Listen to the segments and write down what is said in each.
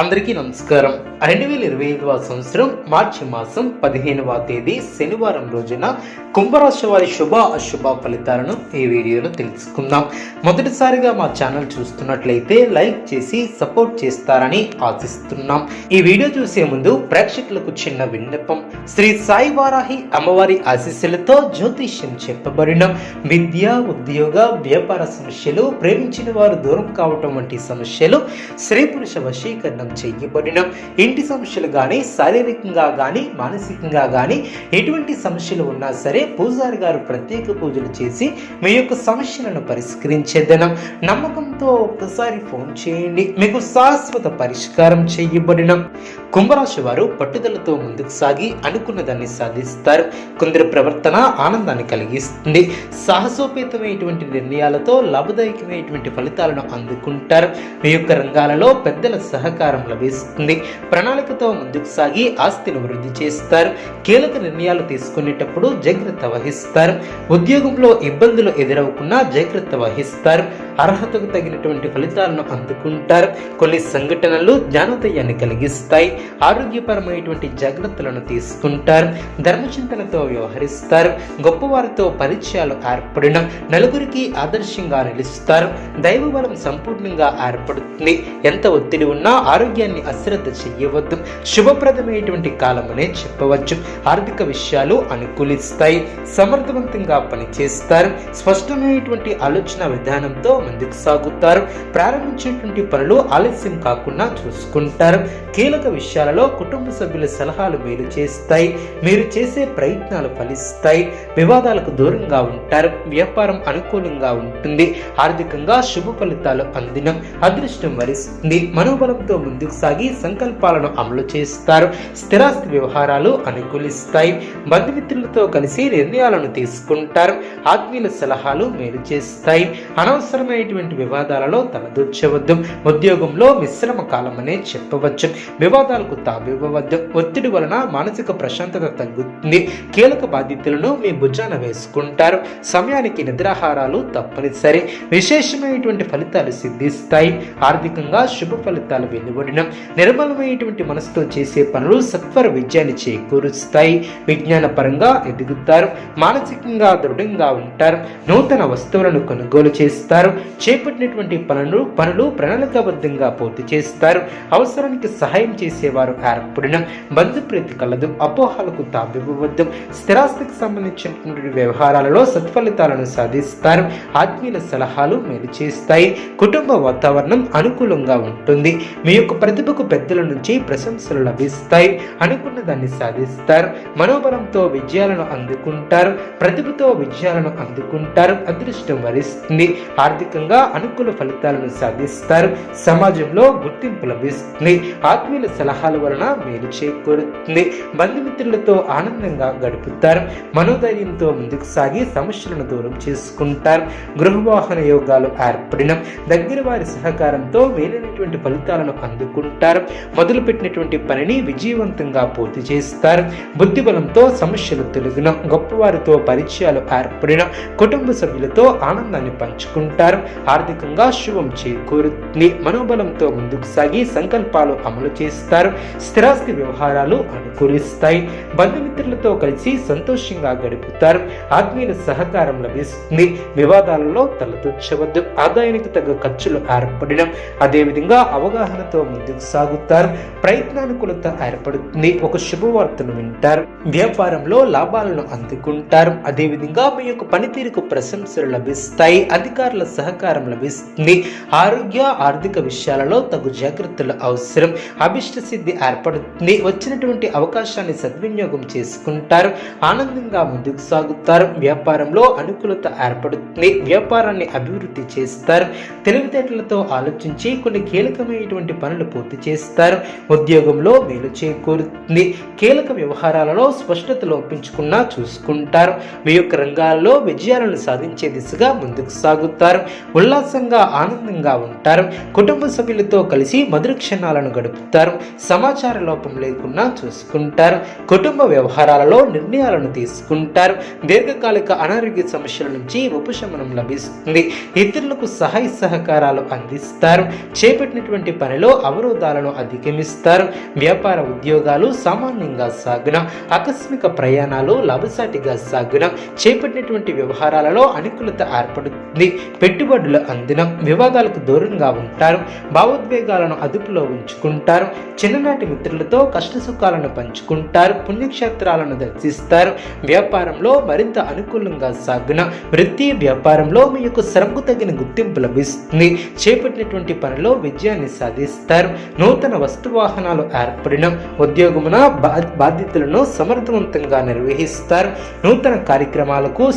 అందరికీ నమస్కారం. రెండు వేల ఇరవై ఐదవ సంవత్సరం మార్చి మాసం పదిహేనవ తేదీ శనివారం రోజున కుంభరాశి వారి శుభ అశుభ ఫలితాలను ఈ వీడియోలో తెలుసుకుందాం. మొదటిసారిగా మా ఛానల్ చూస్తున్నట్లయితే లైక్ చేసి సపోర్ట్ చేస్తారని ఆశిస్తున్నాం. ఈ వీడియో చూసే ముందు ప్రేక్షకులకు చిన్న విన్నపం. శ్రీ సాయి వారాహి అమ్మవారి ఆశీస్సులతో జ్యోతిష్యం చెప్పబడిన విద్య ఉద్యోగ వ్యాపార సమస్యలు ప్రేమించిన వారు దూరం కావటం వంటి సమస్యలు స్త్రీ పురుష వశీకరణం చేయబడిన. ఇంటి సమస్యలు కానీ శారీరకంగా కానీ మానసికంగా కానీ ఎటువంటి సమస్యలు ఉన్నా సరే పూజారి గారు ప్రత్యేక పూజలు చేసి మీ యొక్క సమస్యలను పరిష్కరించేదనం. నమ్మకంతో ఒక్కసారి ఫోన్ చేయండి. మీకు శాశ్వత పరిష్కారం చేయబడిన. కుంభరాశి వారు పట్టుదలతో ముందుకు సాగి అనుకున్న దాన్ని సాధిస్తారు. కొందరి ప్రవర్తన ఆనందాన్ని కలిగిస్తుంది. సాహసోపేతమైనటువంటి నిర్ణయాలతో లాభదాయకమైనటువంటి ఫలితాలను అందుకుంటారు. మీ యొక్క రంగాలలో పెద్దల సహకారం లభిస్తుంది. ప్రణాళికతో ముందుకు సాగి ఆస్తిని వృద్ధి చేస్తారు. కీలక నిర్ణయాలు తీసుకునేటప్పుడు జాగ్రత్త వహిస్తారు. ఉద్యోగంలో ఇబ్బందులు ఎదురవకుండా జాగ్రత్త వహిస్తారు. అర్హతకు తగినటువంటి ఫలితాలను అందుకుంటారు. కొన్ని సంఘటనలు జ్ఞానోదయాన్ని కలిగిస్తాయి. ఆరోగ్యపరమైనటువంటి జాగ్రత్తలను తీసుకుంటారు. ధర్మచింతనతో వ్యవహరిస్తారు. గొప్పవారితో పరిచయాలు ఏర్పడిన నలుగురికి ఆదర్శంగా నిలుస్తారు. దైవ బలం సంపూర్ణంగా ఏర్పడుతుంది. ఎంత ఒత్తిడి ఉన్నా ఆరోగ్యాన్ని అశ్రద్ధ చెయ్యవద్దు శుభప్రదమైనటువంటి కాలమనే చెప్పవచ్చు. ఆర్థిక విషయాలు అనుకూలిస్తాయి. సమర్థవంతంగా పనిచేస్తారు. స్పష్టమైనటువంటి ఆలోచన విధానంతో ముందుకు సాగుతారు. ప్రారంభించేటువంటి పనులు ఆలస్యం కాకుండా చూసుకుంటారు. కీలక విషయాలలో కుటుంబ సభ్యుల సలహాలు మేలు చేస్తాయి. మీరు చేసే ప్రయత్నాలు ఫలిస్తాయి. వివాదాలకు దూరంగా ఉంటారు. వ్యాపారం అనుకూలంగా ఉంటుంది. ఆర్థికంగా శుభ ఫలితాలు అందినం. అదృష్టం వరిస్తుంది. మనోబలంతో ముందుకు సాగి సంకల్పాలను అమలు చేస్తారు. స్థిరాస్తి వ్యవహారాలు అనుకూలిస్తాయి. బంధుమిత్రులతో కలిసి నిర్ణయాలను తీసుకుంటారు. ఆత్మీయుల సలహాలు మేలు చేస్తాయి. అనవసరమైనటువంటి వివాదాలలో తలదూర్చవద్దు. ఉద్యోగంలో మిశ్రమ కాలమనే చెప్పవచ్చు. వివాదాలకు తావివ్వవద్దు ఒత్తిడి వలన మానసిక ప్రశాంతత తగ్గుతుంది. కీలక బాధ్యతలను మీ భుజాన వేసుకుంటారు. సమయానికి నిద్రాహారాలు తప్పనిసరి. విశేషమైనటువంటి ఫలితాలు సిద్ధిస్తాయి. ఆర్థికంగా శుభ ఫలితాలు వెలువడిన నిర్మలమైనటువంటి మనసుతో చేసే పనులు సత్వర విజయాన్ని చేకూరుస్తాయి. విజ్ఞాన పరంగా ఎదుగుతారు. మానసికంగా దృఢంగా ఉంటారు. నూతన వస్తువులను కొనుగోలు చేస్తారు. చేపట్టినటువంటి పనులు పనులు ప్రణాళికాబద్ధంగా పూర్తి చేస్తారు. అవసరానికి సహాయం చేసేవారు ఏర్పడిన బంధుప్రీతి కలదు. అపోహలకు తావివ్వవద్దు. స్థిరాస్తికి సంబంధించినటువంటి వ్యవహారాలలో సత్ఫలితాలను సాధిస్తారు. ఆత్మీయుల సలహాలు మేలు చేస్తాయి. కుటుంబ వాతావరణం అనుకూలంగా ఉంటుంది. మీ యొక్క ప్రతిభకు పెద్దల నుంచి ప్రశంసలు లభిస్తాయి. అనుకున్న దాన్ని సాధిస్తారు. మనోబలంతో విజయాలను అందుకుంటారు. ప్రతిభతో విజయాలను అందుకుంటారు. అదృష్టం వరిస్తుంది. ఆర్థికంగా అనుకూల ఫలితాలను సాధిస్తారు. సమాజంలో గుర్తింపు లభిస్తుంది. ఆత్మీయుల సలహాల వలన మేలు చేకూరుతుంది. బంధుమిత్రులతో ఆనందంగా గడుపుతారు. మనోధైర్యంతో ముందుకు సాగి సమస్యలను దూరం చేసుకుంటారు. గృహవాహన యోగాలు ఏర్పడిన. దగ్గర వారి సహకారంతో మేలైనటువంటి ఫలితాలను అందుకుంటారు మొదలుపెట్టినటువంటి పనిని విజయవంతంగా పూర్తి చేస్తారు. బుద్ధిబలంతో సమస్యలు తొలగిన గొప్పవారితో పరిచయాలు ఏర్పడిన కుటుంబ సభ్యులతో ఆనందాన్ని పంచుకుంటారు. ఆర్థికంగా శుభం చేకూరుతుంది. మనోబలంతో ముందుకు సాగి సంకల్పాలు అమలు చేస్తారు. స్థిరాస్తి వ్యవహారాలు అనుకూలిస్తాయి. బంధుమిత్రులతో కలిసి సంతోషంగా గడుపుతారు. ఆత్మీయుల సహకారం లభిస్తుంది. వివాదాలలో తలదూర్చవద్దు. ఆదాయానికి తగ్గ ఖర్చులు ఏర్పడిన అదేవిధంగా అవగాహనతో ముందుకు సాగుతారు. ప్రయత్నానుకూలత ఏర్పడుతుంది. ఒక శుభవార్తను వింటారు. వ్యాపారంలో లాభాలను అందుకుంటారు. అదేవిధంగా మీ యొక్క పనితీరుకు ప్రశంసలు లభిస్తాయి. అధికారుల సహకారం లభిస్తుంది. ఆరోగ్య ఆర్థిక విషయాలలో తగు జాగ్రత్తలు అవసరం. అభిష్ట సిద్ధి ఏర్పడుతుంది. వచ్చినటువంటి అవకాశాన్ని సద్వినియోగం చేసుకుంటారు. ఆనందంగా ముందుకు సాగుతారు. వ్యాపారంలో అనుకూలత ఏర్పడుతుంది. వ్యాపారాన్ని అభివృద్ధి చేస్తారు. తెలివితేటలతో ఆలోచించి కొన్ని కీలకమైనటువంటి పనులు పూర్తి చేస్తారు. ఉద్యోగంలో మేలు చేకూరుతుంది. కీలక వ్యవహారాలలో స్పష్టత లోపించకుండా చూసుకుంటారు. మీ యొక్క రంగాల్లో విజయాలను సాధించే దిశగా ముందుకు సాగుతారు. ఉల్లాసంగా ఆనందంగా ఉంటారు. కుటుంబ సభ్యులతో కలిసి మధుర క్షణాలను గడుపుతారు. సమాచార లోపం లేకుండా చూసుకుంటారు. కుటుంబ వ్యవహారాలలో నిర్ణయాలను తీసుకుంటారు. దీర్ఘకాలిక అనారోగ్య సమస్యల నుంచి ఉపశమనం లభిస్తుంది. ఇతరులకు సహాయ సహకారాలు అందిస్తారు. చేపట్టినటువంటి పనిలో అవరోధాలను అధిగమిస్తారు. వ్యాపార ఉద్యోగాలు సామాన్యంగా సాగున ఆకస్మిక ప్రయాణాలు లాభసాటిగా సాగున చేపట్టినటువంటి వ్యవహారాలలో అనుకూలత ఏర్పడుతుంది. పెట్టుబడులు అందిన వివాదాలకు దూరంగా ఉంటారు. భావోద్వేగాలను అదుపులో ఉంచుకుంటారు. చిన్ననాటి మిత్రులతో కష్టసుఖాలను పంచుకుంటారు. పుణ్యక్షేత్రాలను దర్శిస్తారు. వ్యాపారంలో మరింత అనుకూలంగా సాగున వృత్తి వ్యాపారంలో మీ యొక్క శ్రమకు తగిన గుర్తింపు లభిస్తుంది. చేపట్టినటువంటి పనిలో విజయాన్ని సాధిస్తారు. నూతన వస్తువాహనాలు ఏర్పడిన ఉద్యోగమున బా- బాధ్యతలను సమర్థవంతంగా నిర్వహిస్తారు. నూతన కార్యక్రమాలకు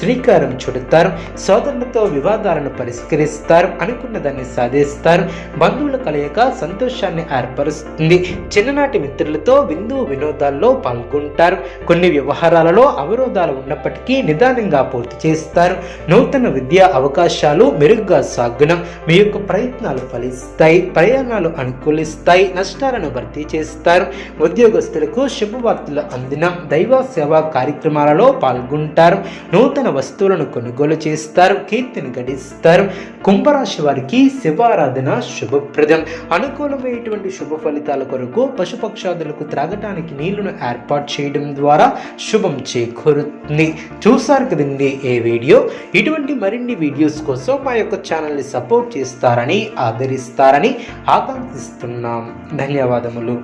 శ్రీకారం చుడతారు సోదరులతో వివాదాలను పరిష్కరిస్తారు అనుకున్న దాన్ని సాధిస్తారు. బంధువుల కలయిక సంతోషాన్ని ఏర్పరుస్తుంది. చిన్ననాటి మిత్రులతో విందు వినోదాల్లో పాల్గొంటారు. కొన్ని వ్యవహారాలలో అవరోధాలు ఉన్నప్పటికీ నిదానంగా పూర్తి చేస్తారు. నూతన విద్యా అవకాశాలు మెరుగ్గా సాగున. మీ యొక్క ప్రయత్నాలు ఫలిస్తాయి ప్రయాణాలు అనుకూలిస్తాయి నష్టాలను భర్తీ చేస్తారు. ఉద్యోగస్తులకు శుభవార్తలు అందిన దైవ సేవా కార్యక్రమాలలో పాల్గొంటారు. నూతన నూతన వస్తువులను కొనుగోలు చేస్తారు కీర్తిని గడిస్తారు. కుంభరాశి వారికి శివారాధన శుభప్రదం. అనుకూలమైనటువంటి శుభ ఫలితాల కొరకు పశుపక్షాదులకు త్రాగటానికి నీళ్ళను ఏర్పాటు చేయడం ద్వారా శుభం చేకూరుతుంది. చూసారు కదండి ఏ వీడియో? ఇటువంటి మరిన్ని వీడియోస్ కోసం మా యొక్క ఛానల్ని సపోర్ట్ చేస్తారని ఆదరిస్తారని ఆకాంక్షిస్తున్నాం. ధన్యవాదములు.